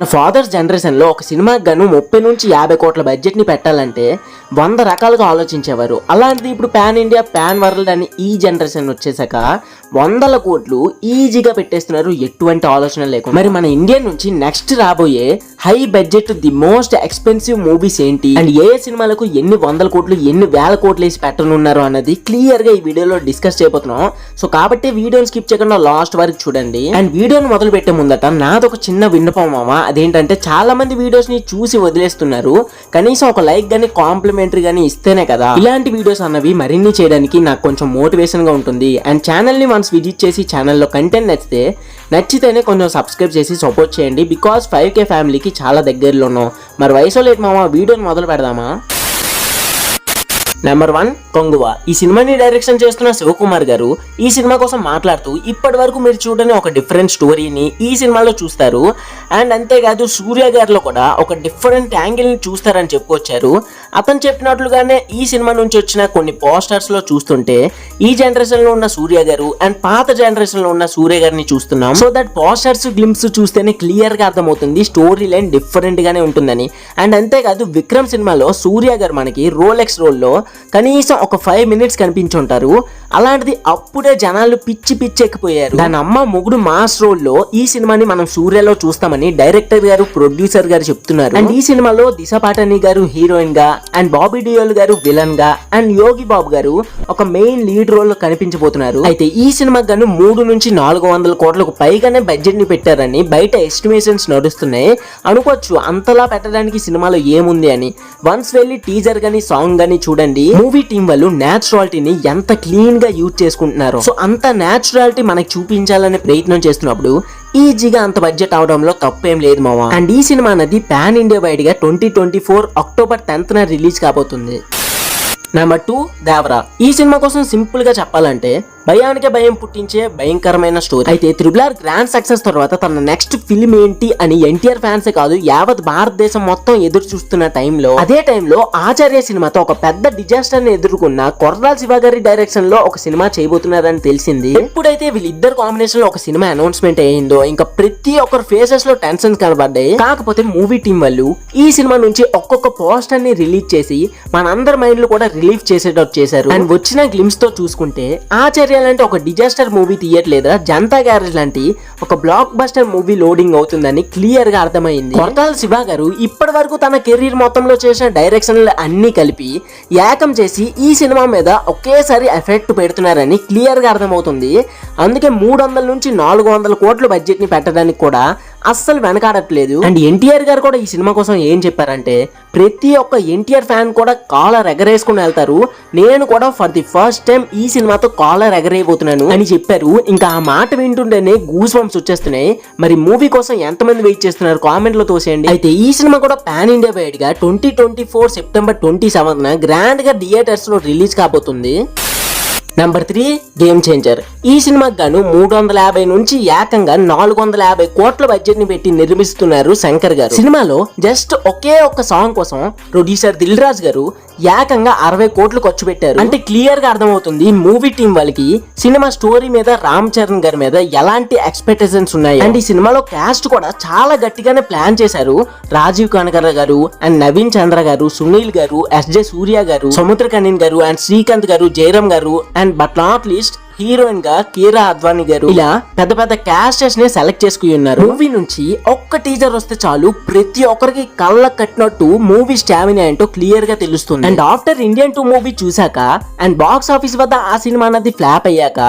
Fathers జనరేషన్లో ఒక సినిమాకి గాను ముప్పై నుంచి యాభై కోట్ల బడ్జెట్ని పెట్టాలంటే వంద రకాలుగా ఆలోచించేవారు. అలాంటిది ఇప్పుడు పాన్ ఇండియా పాన్ వరల్డ్ అని ఈ జనరేషన్ వచ్చేసాక వందల కోట్లు ఈజీగా పెట్టేస్తున్నారు. ఎటువంటి ఆలోచన లేకుండా. మరి మన ఇండియా నుంచి నెక్స్ట్ రాబోయే high budget the most expensive movies ఏంటి? అండ్ ఏ సినిమాలకు ఎన్ని వందల కోట్లు ఎన్ని వేల కోట్లు వేసి పెట్టనున్నారు అన్నది క్లియర్గా ఈ వీడియోలో డిస్కస్ చేయబోతున్నాం. సో కాబట్టి వీడియోని స్కిప్ చేయకుండా లాస్ట్ వరకు చూడండి. అండ్ వీడియోని మొదలు పెట్టే ముందట నాదొక చిన్న విన్నపం మామ. అదేంటంటే చాలా మంది వీడియోస్ని చూసి వదిలేస్తున్నారు. కనీసం ఒక లైక్ గానీ కాంప్లిమెంటరీ గానీ ఇస్తేనే కదా. ఇలాంటి వీడియోస్ అన్నవి మరిన్ని చేయడానికి నాకు కొంచెం మోటివేషన్గా ఉంటుంది. అండ్ ఛానల్ని వన్స్ విజిట్ చేసి ఛానల్లో కంటెంట్ నచ్చితే నచ్చితేనే కొంచెం సబ్స్క్రైబ్ చేసి సపోర్ట్ చేయండి. బికాస్ ఫైవ్ కే ఫ్యామిలీకి చాలా దగ్గరలో ఉన్నాం మరి వయసు లేట్ మామ? వీడియోని మొదలు పెడదామా? నెంబర్ వన్ కొంగువ ఈ సినిమాని డైరెక్షన్ చేస్తున్న శివకుమార్ గారు ఈ సినిమా కోసం మాట్లాడుతూ ఇప్పటి వరకు మీరు చూడని ఒక డిఫరెంట్ స్టోరీని ఈ సినిమాలో చూస్తారు. అండ్ అంతేకాదు సూర్య గారిలో కూడా ఒక డిఫరెంట్ యాంగిల్ని చూస్తారని చెప్పుకొచ్చారు. అతను చెప్పినట్లుగానే ఈ సినిమా నుంచి వచ్చిన కొన్ని పోస్టర్స్లో చూస్తుంటే ఈ జనరేషన్లో ఉన్న సూర్య గారు అండ్ పాత జనరేషన్లో ఉన్న సూర్య గారిని చూస్తున్నాం. సో దట్ పోస్టర్స్ గ్లిమ్స్ చూస్తేనే క్లియర్గా అర్థమవుతుంది స్టోరీ లైన్ డిఫరెంట్గానే ఉంటుందని. అండ్ అంతేకాదు విక్రమ్ సినిమాలో సూర్య గారు మనకి రోలెక్స్ రోల్లో కనీసం ఒక ఫైవ్ మినిట్స్ కనిపించుంటారు. అలాంటిది అప్పుడే జనాలు పిచ్చి పిచ్చి ఎక్కిపోయారు దాని అమ్మ మొగుడు మాస్ రోల్లో ఈ సినిమాని మనం సూర్యలో చూస్తామని డైరెక్టర్ గారు ప్రొడ్యూసర్ గారు చెప్తున్నారు. అండ్ ఈ సినిమాలో దిశ పాటని గారు హీరోయిన్గా అండ్ బాబీ డియోల్ గారు విలన్గా అండ్ యోగి బాబు గారు ఒక మెయిన్ లీడ్ రోల్లో కనిపించబోతున్నారు. అయితే ఈ సినిమా గాను మూడు నుంచి నాలుగు వందల కోట్లకు పైగానే బడ్జెట్ని పెట్టారని బయట ఎస్టిమేషన్స్ నడుస్తున్నాయి. అనుకోవచ్చు అంతలా పెట్టడానికి సినిమాలో ఏముంది అని. వన్స్ వెళ్ళి టీజర్ గానీ సాంగ్ గానీ చూడండి. మూవీ టీం వాళ్ళు న్యాచురాలిటీని ఎంత క్లీన్గా యూజ్ చేసుకుంటున్నారో. సో అంత న్యాచురాలిటీ మనకి చూపించాలనే ప్రయత్నం చేస్తున్నప్పుడు ఈజీగా అంత బడ్జెట్ అవడంలో తప్పేం లేదు మామ అండ్ ఈ సినిమా అనేది పాన్ ఇండియా వైడ్గా twenty twenty four October tenth న రిలీజ్ కాబోతుంది. నెంబర్ టూ దేవరా ఈ సినిమా కోసం సింపుల్గా చెప్పాలంటే భయానికే భయం పుట్టించే భయంకరమైన స్టోరీ అయితే త్రిబుల్ ఆర్ గ్రాండ్ సక్సెస్ తర్వాత తన నెక్స్ట్ ఫిల్మ్ ఏంటి అని ఎన్టీఆర్ ఫ్యాన్స్ కాదు యావత్ భారతదేశం మొత్తం ఎదురు చూస్తున్న టైంలో అదే టైంలో ఆచార్య సినిమాతో ఒక పెద్ద డిజాస్టర్ని ఎదుర్కొన్న కొర్రాల శివగారి డైరెక్షన్లో ఒక సినిమా చేయబోతున్నారని తెలిసింది. ఎప్పుడైతే వీళ్ళిద్దరు కాంబినేషన్లో ఒక సినిమా అనౌన్స్మెంట్ అయ్యిందో ఇంకా ప్రతి ఒక్కరు ఫేసెస్లో టెన్షన్స్ కనబడ్డాయి. కాకపోతే మూవీ టీం వాళ్ళు ఈ సినిమా నుంచి ఒక్కొక్క పోస్టర్ని రిలీజ్ చేసి మనందరి మైండ్లో కూడా రిలీఫ్ చేసేటట్టు చేశారు. అండ్ వచ్చిన గ్లిమ్స్తో చూసుకుంటే ఆచార్య లాంటి ఒక డిజాస్టర్ మూవీ తీయట్లేదా జనతా గ్యారేజ్ లాంటి ఒక బ్లాక్ బస్టర్ మూవీ లోడింగ్ అవుతుందని క్లియర్గా అర్థమైంది. కొరటాల శివ గారు ఇప్పటి వరకు తన కెరీర్ మొత్తంలో చేసిన డైరెక్షన్లు అన్ని కలిపి ఏకం చేసి ఈ సినిమా మీద ఒకేసారి ఎఫెక్ట్ పెడుతున్నారని క్లియర్గా అర్థమవుతుంది. అందుకే మూడు వందల నుంచి నాలుగు వందల కోట్ల బడ్జెట్ని పెట్టడానికి కూడా అస్సలు వెనకాడట్లేదు. అండ్ ఎన్టీఆర్ గారు కూడా ఈ సినిమా కోసం ఏం చెప్పారంటే ప్రతి ఒక్క ఎన్టీఆర్ ఫ్యాన్ కూడా కాలర్ ఎగరేసుకుని వెళ్తారు. నేను కూడా ఫర్ ది ఫస్ట్ టైం ఈ సినిమాతో కాలర్ ఎగరేయబోతున్నాను అని చెప్పారు. ఇంకా ఆ మాట వింటుంటేనే గూస్ బంప్స్ వచ్చేస్తున్నాయి. మరి మూవీ కోసం ఎంతమంది వెయిట్ చేస్తున్నారు? కామెంట్లో తోసేయండి. అయితే ఈ సినిమా కూడా పాన్ ఇండియా వైడ్గా twenty twenty four September twenty seventh గ్రాండ్గా థియేటర్స్లో రిలీజ్ కాబోతుంది. నెంబర్ త్రీ గేమ్ చేంజర్ ఈ సినిమాకి గాను మూడు వందల యాభై నుంచి ఏకంగా నాలుగు వందల యాభై కోట్ల బడ్జెట్ని పెట్టి నిర్మిస్తున్నారు శంకర్ గారు. సినిమాలో జస్ట్ ఒకే ఒక్క సాంగ్ కోసం ప్రొడ్యూసర్ దిల్ రాజ్ గారు ఏకంగా అరవై కోట్లు ఖర్చు పెట్టారు. అంటే క్లియర్గా అర్థమవుతుంది మూవీ టీం వాళ్ళకి సినిమా స్టోరీ మీద రామ్ చరణ్ గారి మీద ఎలాంటి ఎక్స్పెక్టేషన్స్ ఉన్నాయి. అండ్ ఈ సినిమాలో క్యాస్ట్ కూడా చాలా గట్టిగానే ప్లాన్ చేశారు రాజీవ్ కనకర గారు అండ్ నవీన్ చంద్ర గారు సునీల్ గారు ఎస్జే సూర్య గారు సముద్ర కనీన్ గారు అండ్ శ్రీకాంత్ గారు జయరామ్ గారు అండ్ బట్ నాట్ లీస్ట్ హీరోయిన్గా కీరా అద్వానీ గారు ఇలా పెద్ద పెద్ద క్యాస్టర్స్ని సెలెక్ట్ చేసుకుని ఉన్నారు. మూవీ నుంచి ఒక్క టీజర్ వస్తే చాలు ప్రతి ఒక్కరికి కళ్ళ కట్టినట్టు మూవీ స్టామినా ఏంటో క్లియర్గా తెలుస్తుంది. And after Indian two movie చూసాక అండ్ బాక్స్ ఆఫీస్ వద్ద ఆ సినిమా అనేది ఫ్లాప్ అయ్యాక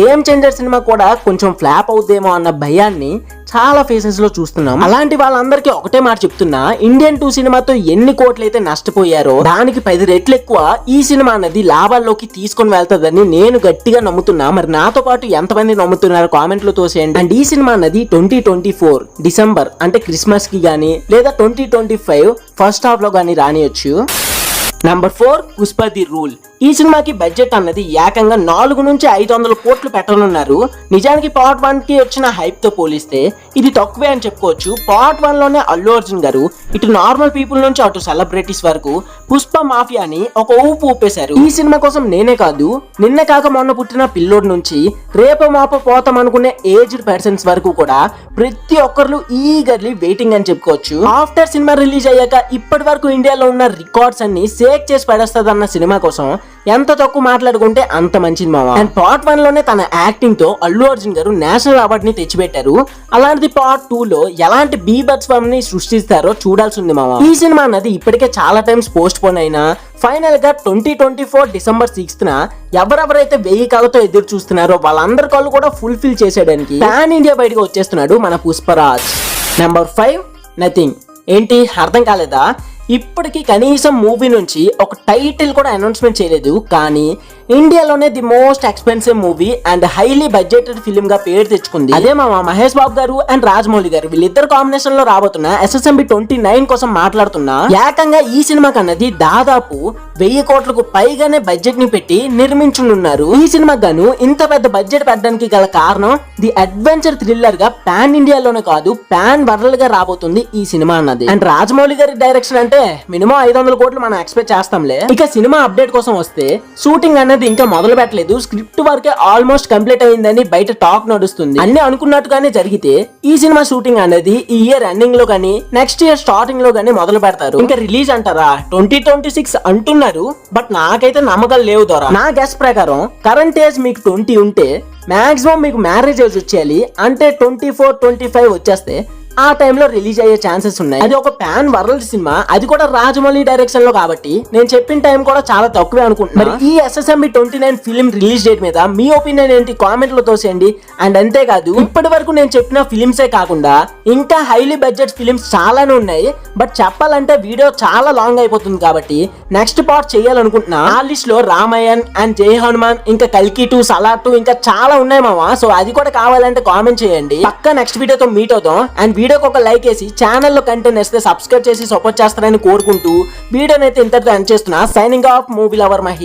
గేమ్ చేంజర్ సినిమా కూడా కొంచెం ఫ్లాప్ అవుద్దేమో అన్న భయాన్ని చాలా ఫేసెస్లో చూస్తున్నాం. అలాంటి వాళ్ళందరికీ ఒకటే మాట చెప్తున్నా ఇండియన్ టూ సినిమాతో ఎన్ని కోట్లయితే నష్టపోయారో దానికి పది రెట్లు ఎక్కువ ఈ సినిమా అనేది లాభాల్లోకి తీసుకొని వెళ్తుందని నేను గట్టిగా నమ్ముతున్నా. మరి నాతో పాటు ఎంతమంది నమ్ముతున్నారో కామెంట్లో తోసేయండి. అండ్ ఈ సినిమా అనేది ట్వంటీ ట్వంటీ ఫోర్ డిసెంబర్ అంటే క్రిస్మస్కి గానీ లేదా ట్వంటీ ట్వంటీ ఫైవ్ ఫస్ట్ హాఫ్లో గానీ రానియొచ్చు. Number four Pushpa the rule ఈ సినిమాకి బడ్జెట్ అన్నది ఏకంగా నాలుగు నుంచి ఐదు వందల కోట్లు పెట్టనున్నారు. నిజానికి పార్ట్ వన్కి వచ్చిన హైప్తో పోలిస్తే ఇది తక్కువే అని చెప్పుకోవచ్చు. పార్ట్ వన్లోనే అల్లు అర్జున్ గారు ఇటు నార్మల్ పీపుల్ నుంచి అటు సెలబ్రిటీస్ వరకు పుష్ప మాఫియాని ఒక ఊపు ఊపేశారు. ఈ సినిమా కోసం నేనే కాదు నిన్న కాక మొన్న పుట్టిన పిల్లోడి నుంచి రేప మాప పోతాం అనుకునే ఏజ్డ్ పర్సన్స్ వరకు కూడా ప్రతి ఒక్కరు ఈగర్లీ వెయిటింగ్ అని చెప్పుకోవచ్చు. ఆఫ్టర్ సినిమా రిలీజ్ అయ్యాక ఇప్పటి వరకు ఇండియాలో ఉన్న రికార్డ్స్ అన్ని సేక్ చేసి పడేస్తుంది సినిమా కోసం ఎంత తక్కువ మాట్లాడుకుంటే అంత మంచిది మామ అండ్ పార్ట్ వన్లోనే తన యాక్టింగ్తో అల్లు అర్జున్ గారు నేషనల్ అవార్డ్ని తెచ్చిపెట్టారు. అలాంటిది పార్ట్ టూ లో ఎలాంటి బీభత్స్ని సృష్టిస్తారో చూడాల్సి ఉంది మామ ఈ సినిమా అన్నది ఇప్పటికే చాలా టైమ్స్ పోస్ట్ పోన్ అయినా ఫైనల్గా twenty twenty four December sixth న ఎవరెవరైతే వెయ్యి కళ్ళతో ఎదురు చూస్తున్నారో వాళ్ళందరి కళ్ళు కూడా ఫుల్ఫిల్ చేసేయడానికి పాన్ ఇండియా బయటకు వచ్చేస్తున్నాడు మన పుష్పరాజ్. నెంబర్ ఫైవ్ నథింగ్ ఏంటి? అర్థం కాలేదా? ఇప్పటికి కనీసం మూవీ నుంచి ఒక టైటిల్ కూడా అనౌన్స్మెంట్ చేయలేదు కానీ ఇండియాలోనే the most expensive movie and highly budgeted ఫిల్మ్గా పేరు తెచ్చుకుంది. అదే మా మహేష్ బాబు గారు అండ్ రాజమౌళి గారు వీళ్ళిద్దరు కాంబినేషన్లో రాబోతున్న ఎస్ఎస్ఎంబి ట్వంటీ నైన్ కోసం మాట్లాడుతున్నా ఏకంగా ఈ సినిమా కన్నది దాదాపు వెయ్యి కోట్లకు పైగానే బడ్జెట్ని పెట్టి నిర్మించనున్నారు ఈ సినిమా గాను ఇంత పెద్ద బడ్జెట్ పెట్టడానికి గల కారణం ది అడ్వెంచర్ థ్రిల్లర్గా పాన్ ఇండియాలోనే కాదు పాన్ వరల్డ్గా రాబోతుంది ఈ సినిమా అన్నది. అండ్ రాజమౌళి గారి డైరెక్షన్ అంటే మినిమం ఐదు వందల కోట్లు మనం ఎక్స్పెక్ట్ చేస్తాంలే. ఇక సినిమా అప్డేట్ కోసం వస్తే షూటింగ్ అనేది ఇంకా మొదలు పెట్టలేదు. స్క్రిప్ట్ వరకే ఆల్మోస్ట్ కంప్లీట్ అయిందని బయట టాక్ నడుస్తుంది. అన్ని అనుకున్నట్టుగానే జరిగితే ఈ సినిమా షూటింగ్ అనేది ఈ ఇయర్ ఎండింగ్లో కానీ నెక్స్ట్ ఇయర్ స్టార్టింగ్లో కానీ మొదలు పెడతారు. ఇంకా రిలీజ్ అంటారా? ట్వంటీ ట్వంటీ సిక్స్ అంటున్నారు. బట్ నాకైతే నమ్మకాలు లేవు ద్వారా నా గెస్ ప్రకారం కరెంట్ ఏజ్ మీకు ట్వంటీ ఉంటే మాక్సిమం మీకు మ్యారేజ్ ఏజ్ వచ్చేయాలి అంటే ట్వంటీ ఫోర్ ట్వంటీ ఫైవ్ వచ్చేస్తే ఆ టైంలో రిలీజ్ అయ్యే ఛాన్సెస్ ఉన్నాయి. అది ఒక పాన్ వరల్డ్ సినిమా అది కూడా రాజమౌళి డైరెక్షన్లో కాబట్టి నేను చెప్పిన టైం కూడా చాలా తక్కువే అనుకుంటున్నా. మరి ఈ SSMB twenty nine film release date మీద మీ ఒపీనియన్ ఏంటి? కామెంట్లో తోసేయండి. అండ్ అంతేకాదు ఇప్పటి వరకు నేను చెప్పిన ఫిలిమ్సే కాకుండా ఇంకా హైలీ బడ్జెట్ ఫిలిమ్స్ చాలానే ఉన్నాయి బట్ చెప్పాలంటే వీడియో చాలా లాంగ్ అయిపోతుంది కాబట్టి నెక్స్ట్ పార్ట్ చేయాలనుకుంటున్నా. ఆ లిస్ట్లో రామాయణ్ అండ్ జై హనుమాన్ ఇంకా కల్కి టూ సలార్ టూ ఇంకా చాలా ఉన్నాయి మామ. సో అది కూడా కావాలంటే కామెంట్ చేయండి. పక్క నెక్స్ట్ వీడియోతో మీట్ అవుతాం అండ్ వీడియోకి ఒక లైక్ వేసి ఛానల్లో కంటెంట్ వేస్తే సబ్స్క్రైబ్ చేసి సపోర్ట్ చేస్తారని కోరుకుంటూ వీడియోనైతే ఇంతటితో ఎండ్ చేస్తున్నా. Signing off movie lover Mahi